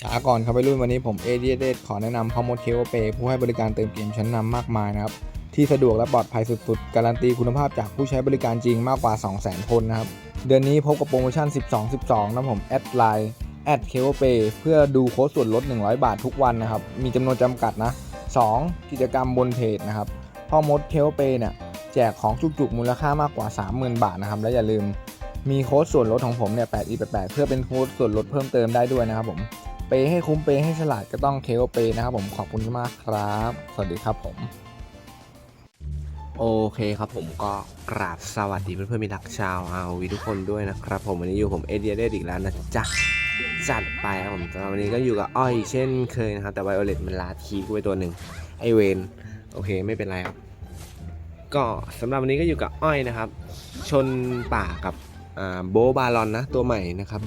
ช้าก่อนครับไปรุ่นวันนี้ผมเอเดียเดขอแนะนำข้อมูลเคโอเปผู้ให้บริการเติมเกมชั้นนำมากมายนะครับ ที่สะดวกและปลอดภัยสุดๆ การันตีคุณภาพจากผู้ใช้บริการจริงมากกว่า 200,000 คนนะครับ เดือนนี้พบกับโปรโมชั่น 12 12 นะผม แอดไลน์แอดเคอเปเพื่อดูโค้ดส่วนลด 100 บาททุกวันนะครับ มีจำนวนจำกัดนะ 2. กิจกรรมบนเพจนะครับพ่อมดเคอเปเนี่ยแจกของจุกๆมูลค่ามากกว่า 30,000 บาทนะครับและอย่าลืมมีโค้ดส่วนลดของผมเนี่ย8 e 8 8เพื่อเป็นโค้ดส่วนลดเพิ่มเติมได้ด้วยนะครับผม เปย์ให้คุ้มเปย์ให้ฉลาดก็ต้องเคโอเปนะครับผมขอบคุณมากครับ สวัสดีครับผม โอเคครับผมก็กราบสวัสดีเพื่อนๆมิรักชาวอาวีทุกคนด้วยนะครับผมวันนี้อยู่ผมเอเดียเดอีกแล้วนะจ๊ะจัดไปครับผมวันนี้ก็อยู่กับอ้อยเช่นเคยนะครับแต่ไวโอเลตมันลาดคีกูไปตัวหนึ่งไอเวนโอเคไม่เป็นไรครับก็สำหรับวันนี้ก็อยู่กับอ้อยนะครับ ชนป่ากับอ่าโบบาลอนนะตัวใหม่นะครับ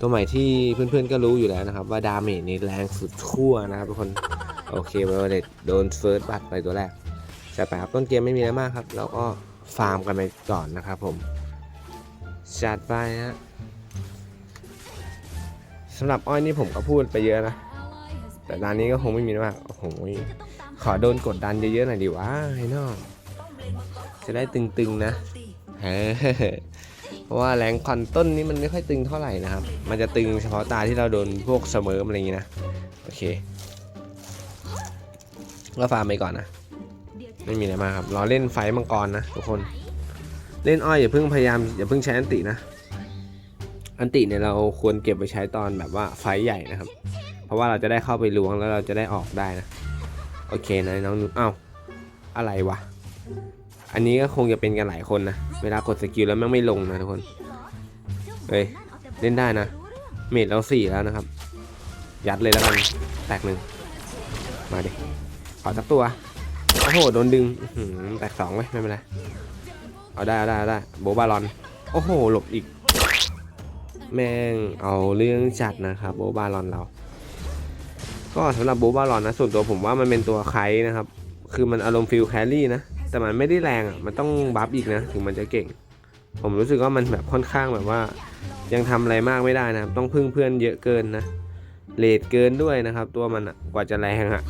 ตัวใหม่ที่เพื่อนๆก็รู้อยู่แล้วนะครับ ว่าดาเมจนี่แรงสุดขั้วนะครับทุกคนโอเคไวโอเลตโดนเฟิร์สบัตไปตัวแรกใช่ไปครับต้นเกมไม่มีอะไรมากครับ แล้วก็ฟาร์มกันไปก่อนนะครับผมจัดไปฮะสำหรับอ้อยนี่ผมก็พูดไปเยอะนะ แต่ร้านนี้ก็คงไม่มีมากโอ้โหขอโดนกดดันเยอะๆหน่อยดิวะไอ้น้องจะได้ตึงๆนะเฮ้ย เพราะว่าแรงคอนต้นนี้มันไม่ค่อยตึงเท่าไหร่นะครับ มันจะตึงเฉพาะตาที่เราโดนพวกเสมออะไรอย่างงี้นะ โอเคก็ฟาร์มไปก่อนนะ ไม่มีอะไรมากครับ รอเล่นไฟมังกรนะทุกคน เล่นอ้อยอย่าเพิ่งพยายามอย่าเพิ่งใช้อันตินะ อันติเนี่ยเราควรเก็บไปใช้ตอนแบบว่าไฟใหญ่นะครับ เพราะว่าเราจะได้เข้าไปล้วงแล้วเราจะได้ออกได้นะ โอเคนะน้องนุอ้าวอะไรวะ อันนี้ก็คงจะเป็นกันหลายคนนะ เวลากดสกิลแล้วแม่งไม่ลงนะทุกคน เฮ้ย เล่นได้นะ เมดเราสี่แล้วนะครับ ยัดเลยแล้วกัน แตกหนึ่ง มาดิ ขอสักตัว โอ้โห โดนดึงแตกสองไว้ไม่เป็นไร เอาได้เอาได้เอาได้ โบบาลอน โอ้โห หลบอีก แม่งเอาเรื่องจัดนะครับ โบบาลอนเรา ก็สำหรับโบบาลอนนะ ส่วนตัวผมว่ามันเป็นตัวไคนะครับ คือมันอารมณ์ฟิลแครี่นะ แต่มันไม่ได้แรงอะ มันต้องบัฟอีกนะ ถึงมันจะเก่ง ผมรู้สึกว่ามันแบบค่อนข้างแบบว่า ยังทำอะไรมากไม่ได้นะครับ ต้องพึ่งเพื่อนเยอะเกินนะเลทเกินด้วยนะครับ ตัวมันอะ กว่าจะแรงอะ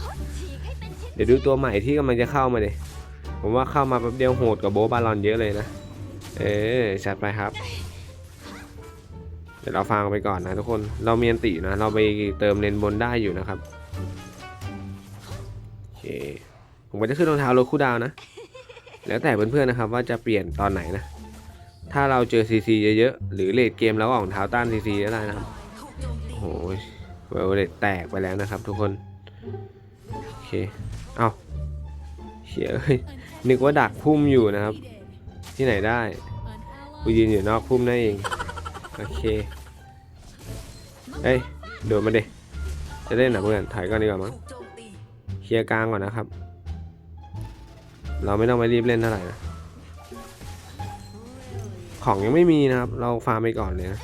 เดี๋ยวดูตัวใหม่ที่กำลังจะเข้ามาดิผมว่าเข้ามาแป๊บเดียวโหดกว่าโบบาลอนเยอะเลยนะ เออจัดไปครับ เดี๋ยวเราฟังไปก่อนนะทุกคน เราเมีอันตินะ เราไปเติมเลนบนได้อยู่นะครับ โอเค ผมก็จะขึ้นรองเท้าลคู่ดาวนะ แล้วแต่เพื่อนๆนะครับว่าจะเปลี่ยนตอนไหนนะ ถ้าเราเจอซีซีเยอะๆ หรือเลดเกมแล้วออกรองเท้าต้านซีซีก็ได้นะครับโอ้โหเวลเลตแตกไปแล้วนะครับทุกคน โอเค เอาเขียเอ้ยนึกว่าดักพุ่มอยู่นะครับ ที่ไหนได้กูยืนอยู่นอกพุ่มนั่นเอง โอเคเอ้ยโดดมาดิจะเล่นเหรอเพื่อนถ่ายก่อนดีกว่ามั้งเคลียร์กลางก่อนนะครับ เราไม่ต้องไปรีบเล่นเท่าไหร่นะ ของยังไม่มีนะครับ เราฟาร์มไปก่อนเลยนะ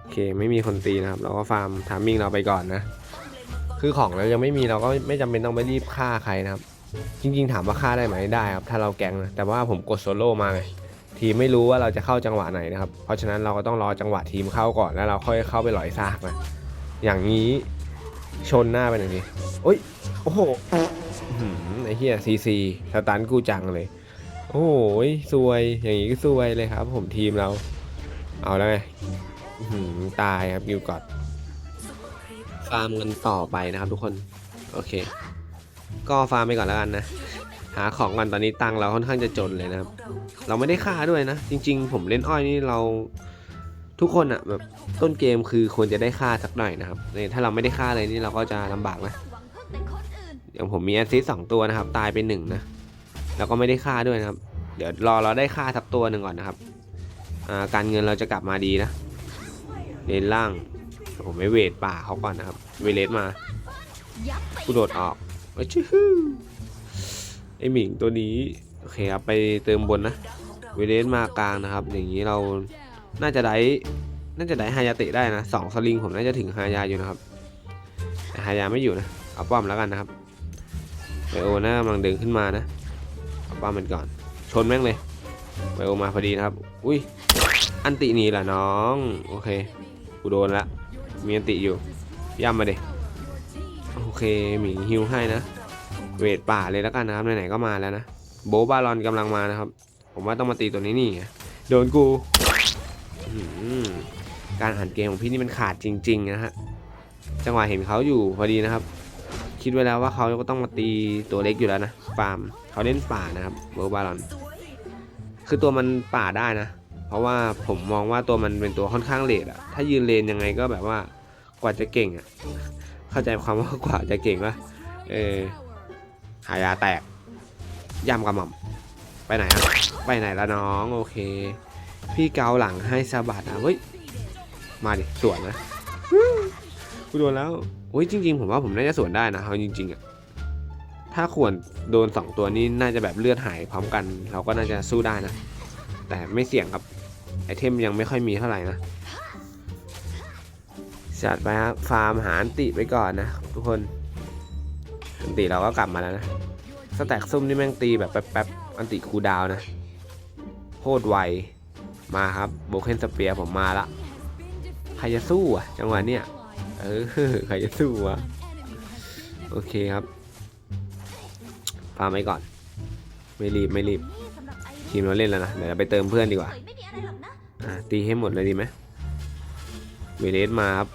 โอเคไม่มีคนตีนะครับ เราก็ฟาร์มทามมิ่งเราไปก่อนนะ คือของเรายังไม่มีเราก็ไม่จำเป็นต้องไปรีบฆ่าใครนะครับ จริง ๆ ถามว่าฆ่าได้ไหมได้ครับ ถ้าเราแกงนะแต่ว่าผมกดโซโล่มาไงทีมไม่รู้ว่าเราจะเข้าจังหวะไหนนะครับ เพราะฉะนั้นเราก็ต้องรอจังหวะทีมเข้าก่อนแล้วเราค่อยเข้าไปหลอยซากนะ อย่างนี้ชนหน้าไปหน่อยดิโอ้ย โอ้โห อื้อหือไอ้เหี้ยซีซีสตันกูจังเลย โอ้ยซวยอย่างนี้ก็ซวยเลยครับ ผมทีมเรา เอาแล้วไงอื้อหือตายครับกิวกอดฟาร์มกันต่อไปนะครับทุกคน โอเค ก็ฟาร์มไปก่อนแล้วกันนะ หาของกันตอนนี้ตังค์เราค่อนข้างจะจนเลยนะครับ เราไม่ได้ฆ่าด้วยนะ จริง ๆ ผมเล่นอ้อยนี่เราทุกคนอะแบบต้นเกมคือควรจะได้ฆ่าสักหน่อยนะครับเนี่ยถ้าเราไม่ได้ฆ่าเลยนี่เราก็จะลำบากนะ อย่างผมมีแอสซิสสองตัวนะครับ ตายไปหนึ่งนะ แล้วก็ไม่ได้ฆ่าด้วยนะครับ เดี๋ยวรอเราได้ฆ่าสักตัวหนึ่งก่อนนะครับาการเงินเราจะกลับมาดีนะเลนล่างผมไม่เวทป่าเขาก่อนนะครับ เวเลสมากูโดดออกเอ้ยชื่อไอหมิงตัวนี้โอเคครับไปเติมบนนะ เวเลสมากลางนะครับ อย่างนี้เราน่าจะได้น่าจะได้ฮายาเตะได้นะสองสลิงผมน่าจะถึงฮายาอยู่นะครับแต่ฮายาไม่อยู่นะเอาป้อมแล้วกันนะครับ ไบโอน่ากำลังเดินขึ้นมานะเอาป้อมมันก่อน ชนแม่งเลยไบโอมาพอดีนะครับ อุ้ย อันติหนีแหละน้อง โอเค กูโดนละ มีอันติอยู่ ย่ำมาดิโอเค หมีฮิวให้นะ เวทป่าเลยแล้วกันนะครับ ไหนๆก็มาแล้วนะ โบบารอนกำลังมานะครับ ผมว่าต้องมาตีตัวนี้นี่ไงโดนกูการอ่านเกมของพี่นี่มันขาดจริง ๆ นะฮะ จังหวะเห็นเขาอยู่พอดีนะครับ คิดไว้แล้วว่าเขาก็ต้องมาตีตัวเล็กอยู่แล้วนะฟาร์มเขาเล่นป่านะครับโบบารอนคือตัวมันป่าได้นะ เพราะว่าผมมองว่าตัวมันเป็นตัวค่อนข้างเลทอะถ้ายืนเลนยังไงก็แบบว่ากว่าจะเก่งอะเข้าใจความว่ากว่าจะเก่งว่าเออหายาแตกย่ำกระหม่อมไปไหนอะไปไหนละน้องโอเค พี่เกาหลังให้สะบัดอะเฮ้ยมาดิสวนนะกูโดนแล้ว อ้ยจริง ๆ ผมว่าผมน่าจะสวนได้นะเอาจริงๆอะถ้าขวนโดนสองตัวนี้น่าจะแบบเลือดหายพร้อมกัน เราก็น่าจะสู้ได้นะ แต่ไม่เสี่ยงครับไอเทมยังไม่ค่อยมีเท่าไหร่นะจัดไปครับฟาร์มหาอันติไปก่อนนะ ทุกคนอันติเราก็กลับมาแล้วนะสแต็กซุ่มนี่แม่งตีแบบแป๊บๆอันติคูดาวน์นะโคตรไวมาครับโบเคนสเปียร์ผมมาละใครจะสู้อะจังหวะเนี้ย เออใครจะสู้อะโอเคครับฟาร์มไปก่อน ไม่รีบไม่รีบทีมเราเล่นแล้วนะ เดี๋ยวเราไปเติมเพื่อนดีกว่าไม่มีอะไรหรอกนะอะตีให้หมดเลยดีไหมเวเลสมาครับ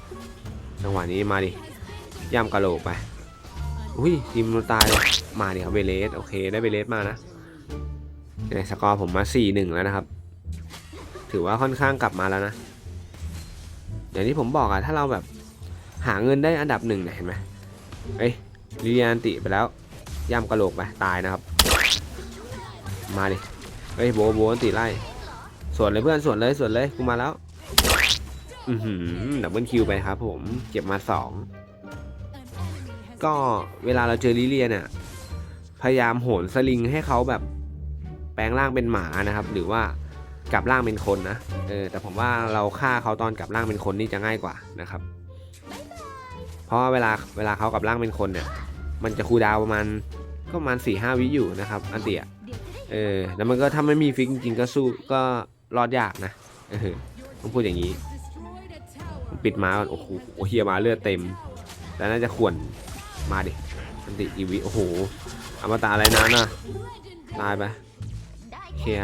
จังหวะนี้มาดิย่ำกะโหลกไปอุ้ยทีมเราตายเลยมาดิครับเวเลสโอเคได้เวเลสมานะในสกอร์ผมมา 4-1 แล้วนะครับ ถือว่าค่อนข้างกลับมาแล้วนะ อย่างที่ผมบอกอะถ้าเราแบบ หาเงินได้อันดับหนึ่งเนี่ยเห็นไหมเอ้ยลิเลียนติไปแล้วย่ำกระโหลกไปตายนะครับ มาดิเฮ้ยโบโบอันติไล่สวนเลยเพื่อนสวนเลยสวนเลยกูมาแล้วอือหือดับเบิลคิวไปครับผมเก็บมาสองก็เวลาเราเจอลิเลียเนี่ยพยายามโหนสลิงให้เขาแบบแปลงร่างเป็นหมานะครับ หรือว่ากลับร่างเป็นคนนะเออแต่ผมว่าเราฆ่าเขาตอนกลับร่างเป็นคนนี่จะง่ายกว่านะครับ เพราะว่าเวลาเวลาเขากับร่างเป็นคนเนี่ย มันจะคูลดาวประมาณก็ประมาณสี่ห้าวิอยู่นะครับ อันเตียเออแล้วมันก็ถ้าไม่มีฟิกจริงๆก็สู้ก็รอดยากนะเออต้องพูดอย่างนี้ปิดม้าก่อนโอ้โหโอเฮียมาเลือดเต็มแล้วน่าจะขวนมาดิอันติอีวิโอ้โหอมตะอะไรนั้นน่ะตายไปเคลีย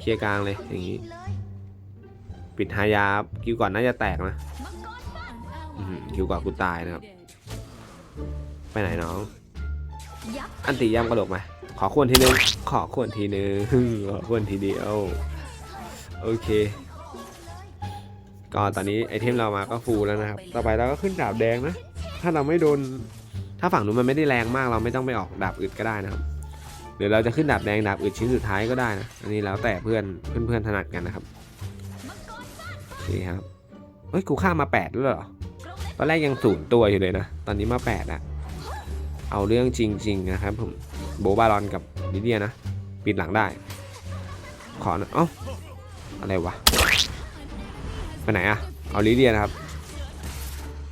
เคลียกลางเลยอย่างนี้ ปิดหายาคิวก่อนน่าจะแตกนะ คิวก่อนกูตายนะครับ ไปไหนน้องยับอันติย่ำกระโดดมา ขอขวนทีนึง ขอขวนทีนึง ขอขวนทีเดียว โอเค ก็ตอนนี้ไอเทมเรามาก็ฟูลแล้วนะครับ ต่อไปเราก็ขึ้นดาบแดงนะ ถ้าเราไม่โดน ถ้าฝั่งนู้นมันไม่ได้แรงมากเราไม่ต้องไปออกดาบอึดก็ได้นะครับหรือเราจะขึ้นดาบแดงดาบอึดชิ้นสุดท้ายก็ได้นะ อันนี้แล้วแต่เพื่อนเพื่อนเพื่อนๆถนัดกันนะครับโอเคครับ เฮ้ย กูฆ่ามาแปดแล้วเหรอ ตอนแรกยังศูนย์ตัวอยู่เลยนะ ตอนนี้มาแปดอะเอาเรื่องจริง ๆ นะครับผม โบบารอนกับลิเดียนะ ปิดหลังได้ ขอนะเอ้าอะไรวะ ไปไหนอะเอาลิเดียนะครับ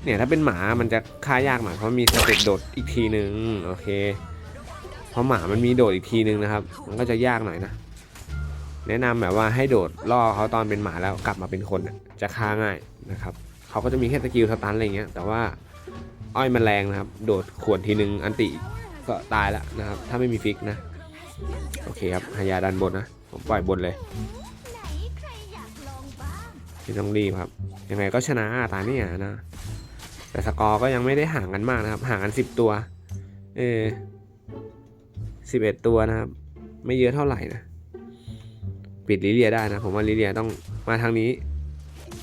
เนี่ยถ้าเป็นหมามันจะฆ่ายากหน่อยเพราะมีสเต็ปโดดอีกทีนึงโอเค เพราะหมามันมีโดดอีกทีนึงนะครับ มันก็จะยากหน่อยนะ แนะนำแบบว่าให้โดดล่อเขาตอนเป็นหมาแล้วกลับมาเป็นคนจะฆ่าง่ายนะครับ เขาก็จะมีแค่สกิลสตันอะไรเงี้ยแต่ว่าอ้อยมันแรงนะครับ โดดขวนทีนึงอันติก็ตายแล้วนะครับ ถ้าไม่มีฟิกนะ โอเคครับหายาดันบนนะ ผมปล่อยบนเลยไม่ต้องรีบครับ ยังไงก็ชนะตาเนี่ยนะ แต่สกอร์ก็ยังไม่ได้ห่างกันมากนะครับ ห่างกันสิบตัว เออสิบเอ็ดตัวนะครับ ไม่เยอะเท่าไหร่นะ ปิดลิเลียได้นะ ผมว่าลิเลียต้องมาทางนี้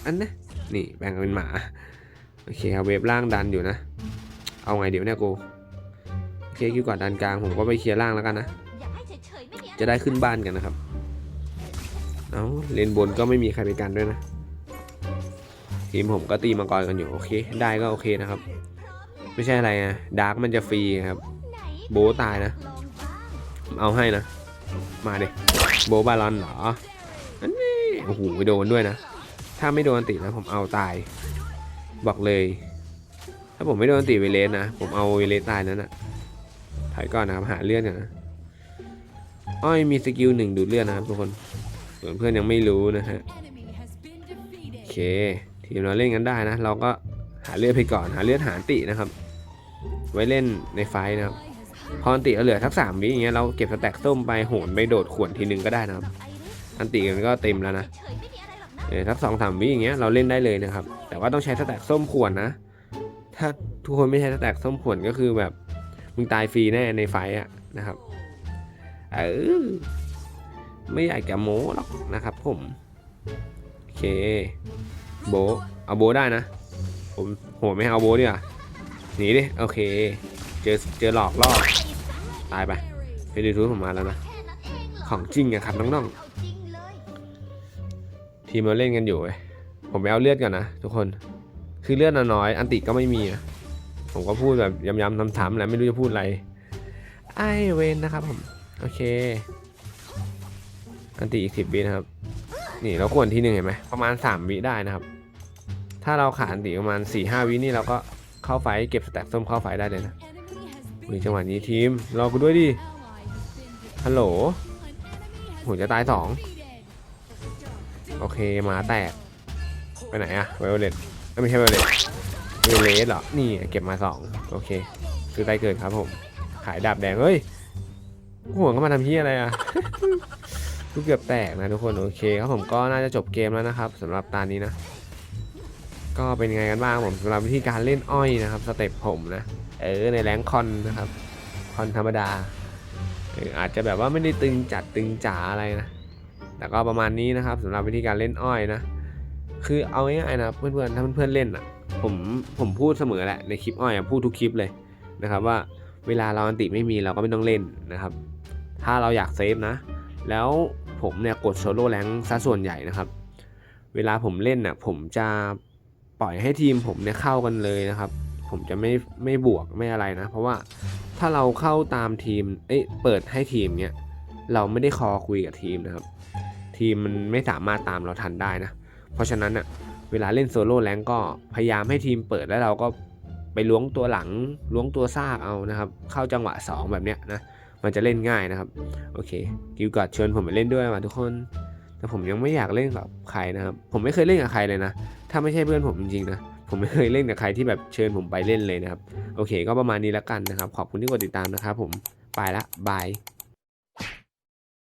อันนะ นี่แบ่งกันเป็นหมา โอเคครับเวฟล่างดันอยู่นะ เอาไงเดี๋ยวเนี่ยกูโอเคคิวก่อนดันกลางผมก็ไปเคลียร์ล่างแล้วกันนะ จะได้ขึ้นบ้านกันนะครับ เอาเลนบนก็ไม่มีใครไปกันด้วยนะ ทีมผมก็ตีมังกรกันอยู่โอเค ได้ก็โอเคนะครับ ไม่ใช่อะไรนะดาร์กมันจะฟรีครับ โบตายนะ เอาให้นะ มาเด็โบบาลอนเหรออันนี้โอ้โหโดนด้วยนะ ถ้าไม่โดนอันตินะผมเอาตาย บอกเลย ถ้าผมไม่โดนอันติเวเลสนะ ผมเอาเวเลสตายนั้นนะถอยก่อนนะครับหาเลือดก่อนนะอ้อยมีสกิลหนึ่งดูดเลือดนะครับทุกคนส่วนเพื่อนยังไม่รู้นะฮะโอเค ทีมเราเล่นกันได้นะ เราก็หาเลือดไปก่อนหาเลือดหาตินะครับ ไว้เล่นในไฟนะครับพออันติเราเหลือทักสามวิอย่างเงี้ยเราเก็บสแต็กส้มไปโหนไปโดดขวนทีนึงก็ได้นะครับ อันติมันก็เต็มแล้วนะ เออสักสองสามวิอย่างเงี้ยเราเล่นได้เลยนะครับ แต่ว่าต้องใช้สแต็กส้มขวนนะ ถ้าทุกคนไม่ใช้สแต็กส้มขวนก็คือแบบมึงตายฟรีแน่ในไฟอะนะครับเออไม่อยากจะโม้หรอกนะครับ ผมโอเคโบเอาโบได้นะ ผมโหไม่เอาโบดีกว่าหนีดิโอเค เจอเจอหลอกล่อตายไปเฟรดิทูผมมาแล้วนะ ของจริงอะครับน้องเทีมเราเล่นกันอยู่เว้ยผมไปเอาเลือดก่อนนะทุกคน คือเลือดน้อยอันติก็ไม่มีนะผมก็พูดแบบย้ำๆซ้ำๆแหล้วไม่รู้จะพูดอะไรไอเวนนะครับผมโอเค อันติอีกสิบวินะครับ นี่เราควรทีหนึ่งเห็นไหมประมาณสามวิได้นะครับ ถ้าเราขาดอันติประมาณสี่ห้าวินี่เราก็เข้าไฟเก็บสแต็กส้มเข้าไฟได้เลยนะอุ้ยจังหวะนี้ทีมรอกูด้วยดิฮัลโหลโหจะตายสอง โอเคหมาแตก ไปไหนอะไวโอเลตไม่ใช่ไวโอเลตเวเลสเหรอ นี่เก็บมาสองโอเค คือไตเกิดครับผม ขายดาบแดงเฮ้ยห่วงเข้ามาทำที่อะไรอะลูกเกือบแตกนะทุกคนโอเคครับผมก็น่าจะจบเกมแล้วนะครับสำหรับตานี้นะ ก็เป็นไงกันบ้างผมสำหรับวิธีการเล่นอ้อยนะครับสเต็ปผมนะเออในแรงคอนนะครับคอนธรรมดาอออาจจะแบบว่าไม่ได้ตึงจัดตึงจ๋าอะไรนะ แต่ก็ประมาณนี้นะครับสำหรับวิธีการเล่นอ้อยนะ คือเอาง่ายๆนะเพื่อนๆถ้าเพื่อนๆเล่นอะ ผมผมพูดเสมอแหละในคลิปอ้อยพูดทุกคลิปเลยนะครับว่าเวลาเราอันติไม่มีเราก็ไม่ต้องเล่นนะครับ ถ้าเราอยากเซฟนะ แล้วผมเนี่ยกดโซโล่แรงซะส่วนใหญ่นะครับ เวลาผมเล่นน่ะผมจะปล่อยให้ทีมผมเนี่ยเข้ากันเลยนะครับ ผมจะไม่ไม่บวกไม่อะไรนะ เพราะว่าถ้าเราเข้าตามทีม เอ้ยเปิดให้ทีมเนี่ยเราไม่ได้คอคุยกับทีมนะครับ ทีมมันไม่สามารถตามเราทันได้นะ เพราะฉะนั้นอะเวลาเล่นโซโล่แรงก็พยายามให้ทีมเปิดแล้วเราก็ไปล้วงตัวหลังล้วงตัวซากเอานะครับ เข้าจังหวะ 2 แบบเนี้ยนะมันจะเล่นง่ายนะครับ โอเคกิวกอดเชิญผมไปเล่นด้วยมาทุกคน แต่ผมยังไม่อยากเล่นกับใครนะครับ ผมไม่เคยเล่นกับใครเลยนะ ถ้าไม่ใช่เพื่อนผมจริงๆนะผมไม่เคยเล่นกับใครที่แบบเชิญผมไปเล่นเลยนะครับ โอเค ก็ประมาณนี้แล้วกันนะครับ ขอบคุณที่กดติดตามนะครับผมไปละบาย